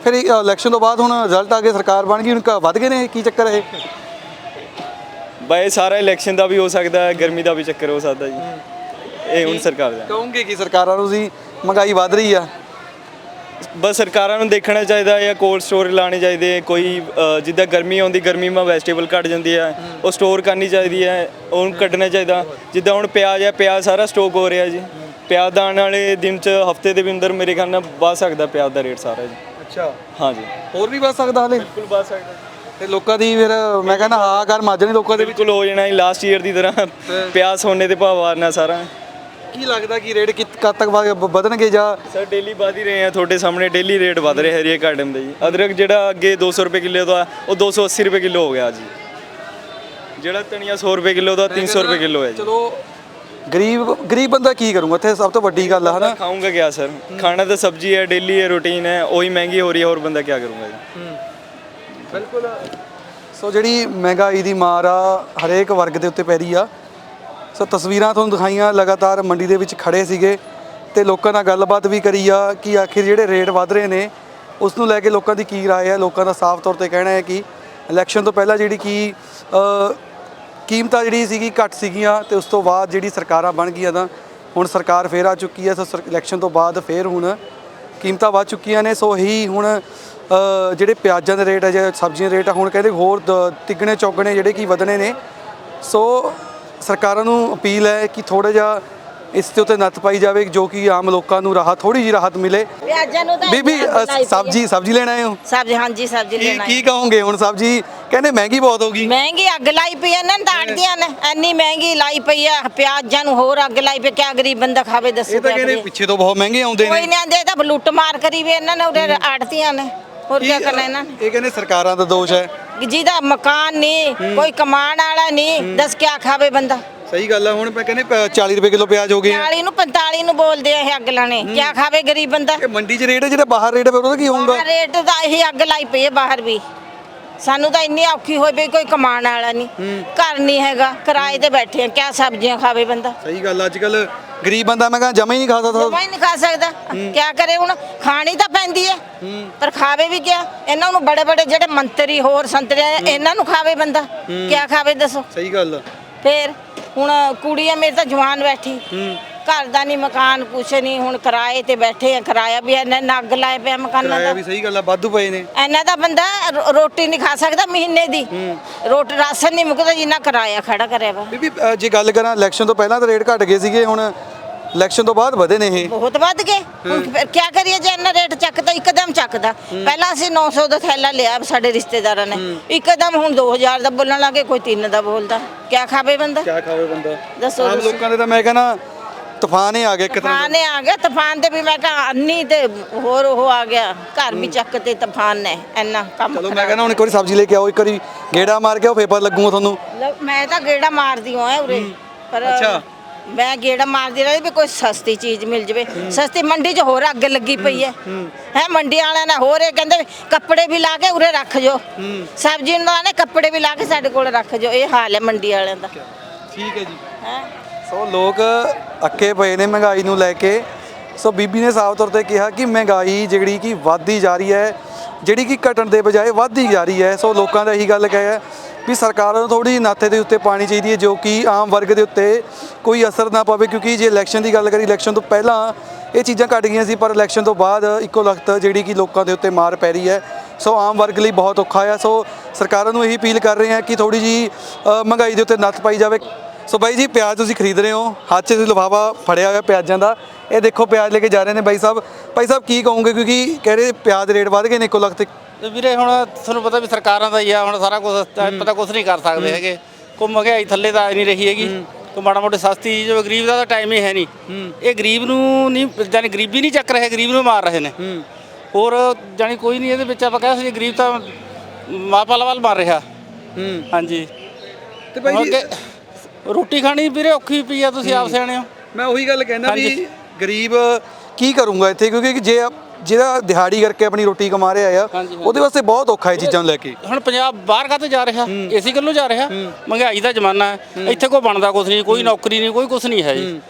ਫਿਰ ਇਲੈਕਸ਼ਨ ਤੋਂ ਬਾਅਦ ਹੁਣ ਰਿਜ਼ਲਟ ਆ ਗਿਆ ਸਰਕਾਰ ਬਣ ਗਈ ਹੁਣ ਵੱਧ ਗਏ ਨੇ ਕੀ ਚੱਕਰ ਹੈ ਇਹ? ਬਈ ਸਾਰਾ ਇਲੈਕਸ਼ਨ ਦਾ ਵੀ ਹੋ ਸਕਦਾ ਹੈ ਗਰਮੀ ਦਾ ਵੀ ਚੱਕਰ ਹੋ ਸਕਦਾ ਜੀ। ਇਹ ਹੁਣ ਸਰਕਾਰ ਦਾ। ਕਹੋਗੇ ਕਿ ਸਰਕਾਰਾਂ ਨੂੰ ਸੀ ਮਹਿੰਗਾਈ ਵੱਧ ਰਹੀ ਆ? ਬਸ ਸਰਕਾਰਾਂ ਨੂੰ ਦੇਖਣਾ ਚਾਹੀਦਾ ਹੈ ਜਾਂ ਕੋਲਡ ਸਟੋਰ ਲਾਣੇ ਚਾਹੀਦੇ ਕੋਈ ਅ, ਜਿੱਦਾਂ ਗਰਮੀ ਆਉਂਦੀ ਗਰਮੀ ਮਾ ਵੈਜੀਟੇਬਲ ਘਟ ਜਾਂਦੀ ਹੈ ਉਹ ਸਟੋਰ ਕਰਨੀ ਚਾਹੀਦੀ ਹੈ ਉਹਨੂੰ ਕੱਢਣਾ ਚਾਹੀਦਾ। ਜਿੱਦਾਂ ਹੁਣ ਪਿਆਜ਼ ਹੈ ਪਿਆਜ਼ ਸਾਰਾ ਸਟੋਕ ਹੋ ਰਿਹਾ ਜੀ। ਪਿਆਜ਼ ਦਾ ਆਉਣ ਵਾਲੇ ਦਿਨ ਚ ਹਫ਼ਤੇ ਦੇ ਵੀ ਅੰਦਰ ਮੇਰੇ ਖਿਆਲ ਨਾਲ ਵੱਧ ਸਕਦਾ ਪਿਆਜ਼ ਦਾ ਰੇਟ ਸਾਰਾ ਜੀ। ਅੱਛਾ। ਹਾਂਜੀ ਹੋਰ ਵੀ ਵੱਧ ਸਕਦਾ ਹਲੇ? ਬਿਲਕੁਲ ਵੱਧ ਸਕਦਾ। ਤੇ ਲੋਕਾਂ ਦੀ ਫਿਰ ਮੈਂ ਕਹਿੰਦਾ ਹਾਹਾਕਾਰ ਮਾਜਣੀ ਲੋਕਾਂ ਦੇ ਬਿਲਕੁਲ ਹੋ ਜਾਣਾ ਜੀ ਲਾਸਟ ਈਅਰ ਦੀ ਤਰ੍ਹਾਂ। ਪਿਆਜ਼ ਸੋਨੇ ਦੇ ਭਾਅ ਵਾਰਨਾ ਸਾਰਾ। ਕੀ ਲੱਗਦਾ ਕਿ ਰੇਟ ਕਿਤ ਕਦ ਤੱਕ ਵਧ- ਵਧਣਗੇ ਜਾਂ ਸਰ ਡੇਲੀ ਵਧ ਹੀ ਰਹੇ ਆ ਤੁਹਾਡੇ ਸਾਹਮਣੇ ਡੇਲੀ ਰੇਟ ਵਧ ਰਿਹਾ ਹਰੇਕ ਆਈਟਮ ਦੇ ਜੀ। ਅਦਰਕ ਜਿਹੜਾ ਅੱਗੇ 200 ਰੁਪਏ ਕਿਲੋ ਦਾ ਉਹ 280 ਰੁਪਏ ਕਿਲੋ ਹੋ ਗਿਆ ਜੀ। ਜਿਹੜਾ ਧਨੀਆ 100 ਰੁਪਏ ਕਿਲੋ ਦਾ 300 ਰੁਪਏ ਕਿਲੋ ਹੈ ਜੀ। ਚਲੋ ਗਰੀਬ ਗਰੀਬ ਬੰਦਾ ਕੀ ਕਰੂਗਾ? ਇੱਥੇ ਸਭ ਤੋਂ ਵੱਡੀ ਗੱਲ ਆ ਹਨਾ? ਖਾਊਂਗਾ ਕਿਆ ਸਰ? ਖਾਣਾ ਤਾਂ ਸਬਜ਼ੀ ਹੈ ਡੇਲੀ ਹੈ ਰੂਟੀਨ ਹੈ ਉਹੀ ਮਹਿੰਗੀ ਹੋ ਰਹੀ ਹੈ ਹੋਰ ਬੰਦਾ ਕੀ ਕਰੂੰਗਾ ਜੀ? ਬਿਲਕੁਲ। ਸੋ ਜਿਹੜੀ ਮਹਿੰਗਾਈ ਦੀ ਮਾਰ ਆ ਹਰੇਕ ਵਰਗ ਦੇ ਉੱਤੇ ਪੈ ਰਹੀ ਆ। ਸੋ ਤਸਵੀਰਾਂ ਤੁਹਾਨੂੰ ਦਿਖਾਈਆਂ ਲਗਾਤਾਰ ਮੰਡੀ ਦੇ ਵਿੱਚ ਖੜੇ ਸੀਗੇ ਤੇ ਲੋਕਾਂ ਨਾਲ ਗੱਲਬਾਤ ਵੀ ਕਰੀ ਆ ਕਿ ਆਖਿਰ ਜਿਹੜੇ ਰੇਟ ਵਧ ਰਹੇ ਨੇ ਉਸ ਨੂੰ ਲੈ ਕੇ ਲੋਕਾਂ ਦੀ ਕੀ رائے ਹੈ ਲੋਕਾਂ ਦਾ ਸਾਫ਼ ਤੌਰ ਤੇ ਕਹਿਣਾ ਹੈ ਕਿ ਇਲੈਕਸ਼ਨ ਤੋਂ ਪਹਿਲਾਂ ਜਿਹੜੀ ਕੀ ਅ, ਕੀਮਤਾਂ ਜਿਹੜੀ ਸੀਗੀ ਘੱਟ ਸੀਗੀਆਂ ਤੇ ਉਸ ਤੋਂ ਬਾਅਦ ਜਿਹੜੀ ਸਰਕਾਰਾਂ ਬਣ ਗਈਆਂ ਤਾਂ ਹੁਣ ਸਰਕਾਰ ਫੇਰ ਆ ਚੁੱਕੀ ਹੈ ਸੋ ਸਰ- ਇਲੈਕਸ਼ਨ ਤੋਂ ਬਾਅਦ ਫੇਰ ਹੁਣ ਕੀਮਤਾਂ ਵੱਧ ਚੁੱਕੀਆਂ ਨੇ ਸੋ ਇਹੀ ਹੁਣ ਅ, ਜਿਹੜੇ ਪਿਆਜ਼ਾਂ ਦੇ ਰੇਟ ਹੈ ਜਾਂ ਸਬਜ਼ੀਆਂ ਦੇ ਰੇਟ ਆ ਹੁਣ ਕਹਿੰਦੇ ਹੋਰ ਦ- ਤਿੱਗਣੇ ਚੌਗਣੇ ਜਿਹੜੇ ਕੀ ਵਧਣੇ ਨੇ ਸੋ ਸਰਕਾਰਾਂ ਨੂੰ ਅਪੀਲ ਹੈ ਕਿ ਥੋੜਾ ਜਿਹਾ ਇਸ ਦੇ ਉੱਤੇ ਨੱਥ ਪਾਈ ਜਾਵੇ ਜੋ ਕਿ ਆਮ ਲੋਕਾਂ ਨੂੰ ਰਾਹਤ ਥੋੜੀ ਜਿਹੀ ਰਾਹਤ ਮਿਲੇ। ਨੂੰ ਤਾਂ ਬੀਬੀ ਅ। ਸਬਜ਼ੀ ਸਬਜ਼ੀ ਲੈਣ ਆਏ ਹੋ? ਸਬਜ਼ੀ ਹਾਂਜੀ ਸਬਜ਼ੀ ਕੀ ਲੈਣਾ ਕੀ ਕਹੋਗੇ ਹੁਣ ਸਬਜ਼ੀ? ਕਹਿੰਦੇ ਮਹਿੰਗੀ ਬਹੁਤ ਹੋ ਗਈ। ਮਹਿੰਗੀ ਅੱਗ ਲਾਈ ਪਈ ਐ ਨੇ ਤਾੜਦੀਆਂ ਨੇ। ਇੰਨੀ ਮਹਿੰਗੀ ਲਾਈ ਪਈ ਆ ਪਿਆਜ਼ਾਂ ਨੂੰ ਹੋਰ ਅੱਗ ਲਾਈ ਪਈ ਕਿਆ ਗਰੀਬ ਬੰਦਾ ਖਾਵੇ ਦੱਸੋ ਇਹ ਤਾਂ ਕਿਆ ਕਹਿੰਦੇ ਕਰੀਏ? ਪਿੱਛੇ ਤੋਂ ਬਹੁਤ ਮਹਿੰਗੇ ਆਉਂਦੇ ਕੋਈ ਨੇ। ਨਹੀਂ ਆਂਦੇ ਤਾਂ ਲੁੱਟ ਮਾਰ ਕਰੀ ਵੀ ਇਹਨਾਂ ਨੇ ਉਹਦੇ ਆੜਤੀਆਂ ਨੇ। ਹੋਰ ਕੀ ਕਰਨਾ ਇਹਨਾਂ ਨੇ? ਇਹ ਕਹਿੰਦੇ ਸਰਕਾਰਾਂ ਦਾ ਦੋਸ਼ ਹੈ। ਕਿ ਜਿਹਦਾ ਮਕਾਨ ਨਹੀਂ ਕੋਈ ਕਮਾਉਣ ਵਾਲਾ ਨਹੀਂ ਦੱਸ ਕਿਆ ਖਾਵੇ ਬੰਦਾ? ਸਹੀ ਗੱਲ ਹੈ ਹੁਣ ਮੈਂ ਕਹਿੰਦੇ ਪ- 40 ਰੁਪਏ ਕਿਲੋ ਪਿਆਜ਼ ਹੋ ਗਏ। ਆ 40 ਨੂੰ 45 ਨੂੰ ਬੋਲਦੇ ਆ ਇਹ ਅੱਗ ਲਾਣੇ ਕਿਆ ਖਾਵੇ ਗਰੀਬ ਬੰਦਾ? ਇਹ ਮੰਡੀ 'ਚ ਰੇਟ ਹੈ ਜਿਹੜਾ ਬਾਹਰ ਰੇਟ ਹੈ ਫਿਰ ਉਹਦਾ ਕੀ ਹੋਊਗਾ? ਬਾਹਰ ਰੇਟ ਤਾਂ ਇਹ ਅੱਗ ਲਾਈ ਪਈ ਹੈ ਬਾਹਰ ਵੀ। ਸਾਨੂੰ ਤਾਂ ਇੰਨੀ ਔਖੀ ਹੋਈ ਪਈ ਕੋਈ ਕਮਾਉਣ ਵਾਲਾ ਨਹੀਂ ਘਰ ਨਹੀਂ ਹੈਗਾ ਕਿਰਾਏ ਤੇ ਬੈਠੇ ਆ ਕਿਆ ਸਬਜ਼ੀਆਂ ਖਾਵੇ ਬੰਦਾ? ਸਹੀ ਗੱਲ ਅੱਜ ਕੱਲ ਗਰੀਬ ਬੰਦਾ ਮੈਂ ਕਹਾਂ ਜਮਾ ਹੀ ਨਹੀਂ ਖਾ ਸਕਦਾ। ਜਮਾ ਹੀ ਨਹੀਂ ਖਾ ਸਕਦਾ। ਕਿਆ ਕਰੇ ਹੁਣ? ਖਾਣੀ ਤਾਂ ਪੈਂਦੀ ਹੈ। ਪਰ ਖਾਵੇ ਵੀ ਕਿਆ? ਇਹਨਾਂ ਨੂੰ ਬੜੇ ਬੜੇ ਜਿਹੜੇ ਮੰਤਰੀ ਹੋਰ ਸੰਤਰੀ ਆ, ਇਹਨਾਂ ਨੂੰ ਖਾਵੇ ਬੰਦਾ। ਕਿਆ ਖਾਵੇ ਦੱਸੋ? ਸਹੀ ਗੱਲ ਆ। ਫੇਰ ਹੁਣ ਕੁੜੀ ਆ ਮੇਰੀ ਤਾਂ ਜਵਾਨ ਬੈਠੀ। ਘਰ ਦਾ ਨਹੀਂ ਮਕਾਨ ਕੁਛ ਨਹੀਂ ਹੁਣ ਕਿਰਾਏ ਤੇ ਬੈਠੇ ਆ ਕਿਰਾਇਆ ਵੀ ਇਹਨਾਂ ਨੇ ਅੱਗ ਲਾਏ ਪਿਆ ਮਕਾਨਾਂ ਕਿਰਾਇਆ ਦਾ ਵੀ ਸਹੀ ਗੱਲ ਆ ਵਾਧੂ ਪਏ ਨੇ। ਇਹਨਾਂ ਦਾ ਬੰਦਾ ਰੋ- ਰੋਟੀ ਨਹੀਂ ਖਾ ਸਕਦਾ ਮਹੀਨੇ ਦੀ। ਰੋਟੀ ਰਾਸ਼ਨ ਨਹੀਂ ਮੁੱਕਦਾ ਜਿੰਨਾ ਕਿਰਾਇਆ ਖੜਾ ਕਰਿਆ ਵਾ। ਬੀਬੀ ਅ, ਜੇ ਗੱਲ ਕਰਾਂ ਇਲੈਕਸ਼ਨ ਤੋਂ ਪਹਿਲਾਂ ਤਾਂ ਰੇਟ ਘਟ ਗਏ ਸੀਗੇ ਹੁਣ ਇਲੈਕਸ਼ਨ ਤੋਂ ਬਾਅਦ ਵਧੇ ਨੇ ਇਹ। ਬਹੁਤ ਵੱਧ ਗਏ। ਹੁਣ ਫਿਰ ਕੀ ਕਰੀਏ ਜੇ ਇੰਨਾ ਰੇਟ ਚੱਕਦਾ ਇੱਕਦਮ ਚੱਕਦਾ। ਪਹਿਲਾਂ ਅਸੀਂ 900 ਦਾ ਥੈਲਾ ਲਿਆ ਸਾਡੇ ਰਿਸ਼ਤੇਦਾਰਾਂ ਨੇ। ਇੱਕਦਮ ਹੁਣ 2000 ਦਾ ਬੋਲਣ ਲੱਗੇ ਕੋਈ 3 ਦਾ ਬੋਲਦਾ। ਕੀ ਖਾਵੇ ਬੰਦਾ? ਕਿਆ ਖਾਵੇ ਬੰਦਾ? ਦੱਸੋ ਆਮ ਦੱਸੋ। ਲੋਕਾਂ ਦੇ ਤਾਂ ਮੈਂ ਕਹਿੰਦਾ ਤੂਫਾਨ ਹੀ ਆ ਗਿਆ ਇੱਕ ਤਰ੍ਹਾਂ ਤੂਫਾਨ ਨੇ ਆ ਗਿਆ ਤੂਫਾਨ ਤੇ ਵੀ ਮੈਂ ਕਹਾ ਅੰਨੀ ਤੇ ਹੋਰ ਉਹ ਆ ਗਿਆ। ਘਰ ਵੀ ਚੱਕ ਤੇ ਤੂਫਾਨ ਨੇ ਇੰਨਾ ਕੰਮ ਚਲੋ ਮੈਂ ਖਰਾਬ। ਕਹਿੰਦਾ ਹੁਣ ਇੱਕ ਵਾਰੀ ਸਬਜ਼ੀ ਲੈ ਕੇ ਆਓ ਇੱਕ ਵਾਰੀ ਗੇੜਾ ਮਾਰ ਕੇ ਆਓ ਫੇਰ ਪਤਾ ਲੱਗੂਗਾ ਤੁਹਾਨੂੰ। ਲਓ, ਮੈਂ ਤਾਂ ਗੇੜਾ ਮਾਰਦੀ ਹਾਂ ਉਰੇ। ਪਰ ਅੱਛਾ। ਮੈਂ ਗੇੜਾ ਮਾਰਦੀ ਰਹੀ ਵੀ ਕੋਈ ਸਸਤੀ ਚੀਜ਼ ਮਿਲ ਜਵੇ। ਸਸਤੀ ਮੰਡੀ 'ਚ ਹੋਰ ਅੱਗ ਲੱਗੀ ਪਈ ਹੈ। ਹੈ। ਮੰਡੀ ਵਾਲਿਆਂ ਨੇ ਹੋਰ ਇਹ ਕਹਿੰਦੇ ਵੀ ਕੱਪੜੇ ਵੀ ਲਾ ਕੇ ਉਰੇ ਰੱਖ ਜੋ। ਸਬਜ਼ੀ ਵਾਲਿਆਂ ਨੇ ਕੱਪੜੇ ਵੀ ਲਾ ਕੇ ਸਾਡੇ ਕੋਲ ਰੱਖ ਜੋ। ਇਹ ਹਾਲ ਹੈ ਮੰਡੀ ਵਾਲਿਆਂ ਦਾ। ਠੀਕ ਹੈ ਜੀ। ਹੈ। ਸੋ ਲੋਕ ਅੱਕੇ ਪਏ ਨੇ ਮਹਿੰਗਾਈ ਨੂੰ ਲੈ ਕੇ। ਸੋ ਬੀਬੀ ਨੇ ਸਾਫ਼ ਤੌਰ ਤੇ ਕਿਹਾ ਕਿ ਮਹਿੰਗਾਈ ਜਿਹੜੀ ਕਿ ਵੱਧਦੀ ਜਾ ਰਹੀ ਹੈ, ਜਿਹੜੀ ਕਿ ਘਟਣ ਦੇ ਬਜਾਏ ਵੱਧਦੀ ਜਾ ਰਹੀ ਹੈ। ਸੋ ਲੋਕਾਂ ਦਾ ਇਹੀ ਗੱਲ ਕਹੇ ਵੀ ਸਰਕਾਰਾਂ ਨੂੰ ਥੋੜੀ ਨਾਥੇ ਦੇ ਉੱਤੇ ਪਾਣੀ ਚਾਹੀਦੀ ਹੈ, ਜੋ ਕਿ ਆਮ ਵਰਗ ਦੇ ਉੱਤੇ ਕੋਈ ਅਸਰ ਨਾ ਪਵੇ। ਕਿਉਂਕਿ ਜੇ ਇਲੈਕਸ਼ਨ ਦੀ ਗੱਲ ਕਰੀ ਇਲੈਕਸ਼ਨ ਤੋਂ ਪਹਿਲਾਂ ਇਹ ਚੀਜ਼ਾਂ ਘਟ ਗਈਆਂ ਸੀ, ਪਰ ਇਲੈਕਸ਼ਨ ਤੋਂ ਬਾਅਦ ਇੱਕੋ ਲਖਤ ਜਿਹੜੀ ਕਿ ਲੋਕਾਂ ਦੇ ਉੱਤੇ ਮਾਰ ਪੈ ਰਹੀ ਹੈ। ਸੋ ਆਮ ਵਰਗ ਲਈ ਬਹੁਤ ਔਖਾ ਆ। ਸੋ ਸਰਕਾਰਾਂ ਨੂੰ ਇਹੀ ਅਪੀਲ ਕਰ ਰਹੇ ਹਾਂ ਕਿ ਥੋੜੀ ਜੀ ਮਹਿੰਗਾਈ ਦੇ ਉੱਤੇ ਨੱਥ ਪਾਈ ਜਾਵੇ। ਸੋ ਬਾਈ ਜੀ ਪਿਆਜ਼ ਤੁਸੀਂ ਖਰੀਦ ਰਹੇ ਹੋ। ਹੱਥ 'ਚ ਲਿਫਾਫਾ ਫੜਿਆ ਹੋਇਆ ਪਿਆਜ਼ਾਂ ਦਾ। ਇਹ ਦੇਖੋ ਪਿਆਜ਼ ਲੈ ਕੇ ਜਾ ਰਹੇ ਨੇ ਬਾਈ ਸਾਹਿਬ। ਬਾਈ ਸਾਹਿਬ ਕੀ ਕਹੋਗੇ? ਕਿਉਂਕਿ ਕਹਿ ਰਹੇ ਪਿਆਜ਼ ਰੇਟ ਵਧ ਗਏ ਨੇ ਇੱਕੋ ਲਖਤ ਤੇ। ਵੀਰੇ ਹੁਣ ਤੁਹਾਨੂੰ ਪਤਾ ਵੀ ਸਰਕਾਰਾਂ ਦਾ ਹੀ ਆ। ਹੁਣ ਸਾਰਾ ਕੁਝ ਪਤਾ ਕੁਝ ਨਹੀਂ ਕਰ ਸਕਦੇ ਹੈਗੇ। ਕੋਈ ਮਹਿੰਗਾਈ ਥੱਲੇ ਤਾਂ ਨਹੀਂ ਰਹੀ ਹੈਗੀ। ਕੋਈ ਮਾੜਾ ਮੋਟੀ ਸਸਤੀ ਹੋਵੇ ਗਰੀਬ ਦਾ ਤਾਂ ਟਾਈਮ ਹੀ ਹੈ ਨਹੀਂ। ਇਹ ਗਰੀਬ ਨੂੰ ਨਹੀਂ ਜਾਨੀ ਗਰੀਬੀ ਨਹੀਂ ਚੱਕ ਰਹੇ ਗਰੀਬ ਨੂੰ ਮਾਰ ਰਹੇ ਨੇ। ਹੋਰ ਜਾਨੀ ਕੋਈ ਨਹੀਂ ਇਹਦੇ ਵਿੱਚ ਆਪਾਂ ਕਹਿ ਸਕਦੇ ਗਰੀਬ ਤਾਂ ਮਾਪਾਲਾ ਵੱਲ ਮਾਰ ਰਿਹਾ। ਹਾਂਜੀ। ਤੇ ਬਾਈ ਜੀ ਰੋਟੀ ਖਾਣੀ ਵੀਰੇ ਔਖੀ ਪਈ ਆ ਤੁਸੀਂ ਆਪ ਸਿਆਣੇ ਹੋ। ਮੈਂ ਉਹੀ ਗੱਲ ਕਹਿੰਦਾ ਵੀ। ਗਰੀਬ ਕੀ ਕਰੂੰਗਾ ਇੱਥੇ? ਕਿਉਂਕਿ ਜੇ ਜਿਹੜਾ ਦਿਹਾੜੀ ਕਰਕੇ ਆਪਣੀ ਰੋਟੀ ਕਮਾ ਰਿਹਾ ਆ। ਉਹਦੇ ਵਾਸਤੇ ਬਹੁਤ ਔਖਾ ਹੈ ਚੀਜ਼ਾਂ ਲੈ ਕੇ। ਹੁਣ ਪੰਜਾਬ ਬਾਹਰ ਕਾਹਤੇ ਜਾ ਰਿਹਾ? ਇਸੇ ਗੱਲੋਂ ਜਾ ਰਿਹਾ? ਮਹਿੰਗਾਈ ਦਾ ਜ਼ਮਾਨਾ ਹੈ। ਇੱਥੇ ਕੋਈ ਬਣਦਾ ਕੁਝ ਨਹੀਂ ਕੋਈ ਨੌਕਰੀ ਨਹੀਂ ਕੋਈ ਕੁਝ ਨਹੀਂ ਹੈ ਜੀ।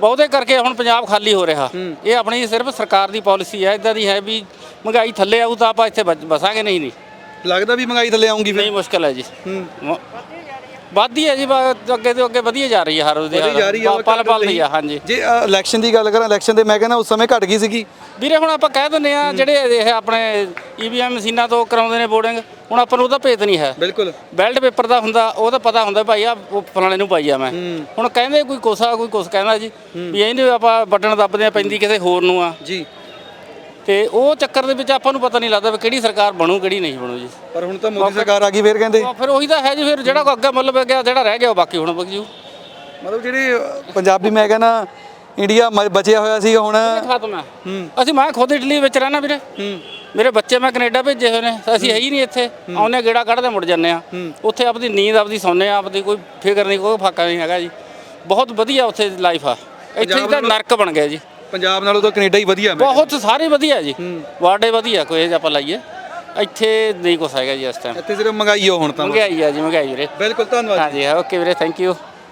ਬਹੁਤੇ ਕਰਕੇ ਹੁਣ ਪੰਜਾਬ ਖਾਲੀ ਹੋ ਰਿਹਾ। ਇਹ ਆਪਣੀ ਸਿਰਫ ਸਰਕਾਰ ਦੀ ਪਾਲਿਸੀ ਹੈ ਇਦਾਂ ਦੀ ਹੈ ਵੀ ਮਹਿੰਗਾਈ ਥੱਲੇ ਆਊ ਤਾਂ ਆਪਾਂ ਇੱਥੇ ਬਸਾਂਗੇ ਨਹੀਂ ਨਹੀਂ। ਲੱਗਦਾ ਵੀ ਮਹਿੰਗਾਈ ਥੱਲੇ ਆਉਂਗੀ ਫਿਰ। ਨਹੀਂ ਮੁਸ਼ਕਲ ਹੈ ਜੀ। ਵੱਧਦੀ ਹੈ ਜੀ ਬ- ਅੱਗੇ ਤੋਂ ਅੱਗੇ ਵਧੀਆ ਜਾ ਰਹੀ ਹੈ ਹਰ ਉਹਦੇ ਵਧੀ ਜਾ ਰਹੀ ਆ ਪਲ ਪਲ ਦੀ ਆ ਹਾਂਜੀ। ਜੇ ਇਲੈਕਸ਼ਨ ਦੀ ਗੱਲ ਕਰਾਂ ਇਲੈਕਸ਼ਨ ਦੇ ਮੈਂ ਕਹਿੰਦਾ ਉਸ ਸਮੇਂ ਘਟ ਗਈ ਸੀਗੀ। ਵੀਰੇ ਹੁਣ ਆਪਾਂ ਕਹਿ ਦਿੰਦੇ ਆ ਜਿਹੜੇ ਇਹ ਆਪਣੇ ਈਵੀਐਮ ਮਸ਼ੀਨਾਂ ਤੋਂ ਕਰਾਉਂਦੇ ਨੇ VOTING ਹੁਣ ਆਪਾਂ ਨੂੰ ਉਹਦਾ ਭੇਤ ਨਹੀਂ ਹੈ। ਬਿਲਕੁਲ। ਬੈਲਟ ਪੇਪਰ ਦਾ ਹੁੰਦਾ ਉਹ ਤਾਂ ਪਤਾ ਹੁੰਦਾ ਭਾਈ ਆ ਉਹ ਫਲਾਣੇ ਨੂੰ ਪਾਈ ਆ ਮੈਂ। ਹੁਣ ਕਹਿੰਦੇ ਕੋਈ ਕੋਸਾ ਕੋਈ ਕੁਛ ਕਹਿੰਦਾ ਜੀ ਵੀ ਇਹ ਨਹੀਂ ਆਪਾਂ ਬਟਨ ਦੱਬਦੇ ਆ ਪੈਂਦੀ ਕਿਸੇ ਹੋਰ ਨੂੰ ਆ। ਜੀ। ਤੇ ਉਹ ਚੱਕਰ ਦੇ ਵਿੱਚ ਆਪਾਂ ਨੂੰ ਪਤਾ ਨਹੀਂ ਲੱਗਦਾ ਵੀ ਕਿਹੜੀ ਸਰਕਾਰ ਬਣੂ ਕਿਹੜੀ ਨਹੀਂ ਬਣੂ ਜੀ। ਪਰ ਹੁਣ ਤਾਂ ਮੋਦੀ ਸਰਕਾਰ ਆ ਗਈ ਫਿਰ ਕਹਿੰਦੇ। ਉਹ ਫਿਰ ਉਹੀ ਤਾਂ ਹੈ ਜੀ ਫਿਰ ਜਿਹੜਾ ਕੋ ਅੱਗੇ ਮਤਲਬ ਗਿਆ ਜਿਹੜਾ ਰਹਿ ਗਿਆ ਉਹ ਬਾਕੀ ਹੁਣ ਬਗ ਜੂ ਮਤਲਬ ਜਿਹੜੇ ਪੰਜਾਬੀ ਮੈਂ ਕਹਿੰਦਾ ਇੰਡੀਆ ਮ- ਬਚਿਆ ਹੋਇਆ ਸੀ ਹੁਣ। ਖਤਮ ਹੈ। ਅਸੀਂ ਮੈਂ ਖੁਦ ਇਟਲੀ ਵਿੱਚ ਰਹਿਣਾ ਵੀਰੇ। ਮੇਰੇ ਬੱਚੇ ਮੈਂ ਕੈਨੇਡਾ ਭੇਜੇ ਹੋਏ ਨੇ ਅਸੀਂ ਹੈ। ਹੀ ਨਹੀਂ ਇੱਥੇ। ਆਉਨੇ ਗੇੜਾ ਕੱਢਦੇ ਮੁੜ ਜੰਨੇ ਆ ਉੱਥੇ ਆਪਦੀ ਨੀਂਦ ਆਪਦੀ ਸੌਂਦੇ ਆ ਆਪਦੀ ਕੋਈ ਫਿਕਰ ਨਹੀਂ ਕੋਈ ਫਾਕਾ ਨਹੀਂ ਹੈਗਾ ਜੀ। ਬਹੁਤ ਵਧੀਆ ਉੱਥੇ ਲਾਈਫ ਆ। ਇੱਥੇ ਤਾਂ ਨਰਕ ਬਣ ਗਿਆ ਜੀ। ਪੰਜਾਬ ਨਾਲੋਂ ਤਾਂ ਕੈਨੇਡਾ ਹੀ ਵਧੀਆ ਮੈਂ ਬਹੁਤ ਸਾਰੇ ਵਧੀਆ ਜੀ। ਵਾਰਡੇ ਵਧੀਆ ਕੋਈ ਇਹ ਆਪਾਂ ਲਾਈਏ। ਇੱਥੇ ਨਹੀਂ ਕੁਛ ਹੈਗਾ ਜੀ ਇਸ ਟਾਈਮ ਇੱਥੇ ਸਿਰਫ ਮਹਿੰਗਾਈ ਹੋ ਹੁਣ ਤਾਂ ਮਹਿੰਗਾਈ ਆ ਜੀ ਮਹਿੰਗਾਈ ਵੀਰੇ। ਬਿਲਕੁਲ ਧੰਨਵਾਦ ਹਾਂਜੀ ਓਕੇ ਵੀਰੇ ਥੈਂਕ ਯੂ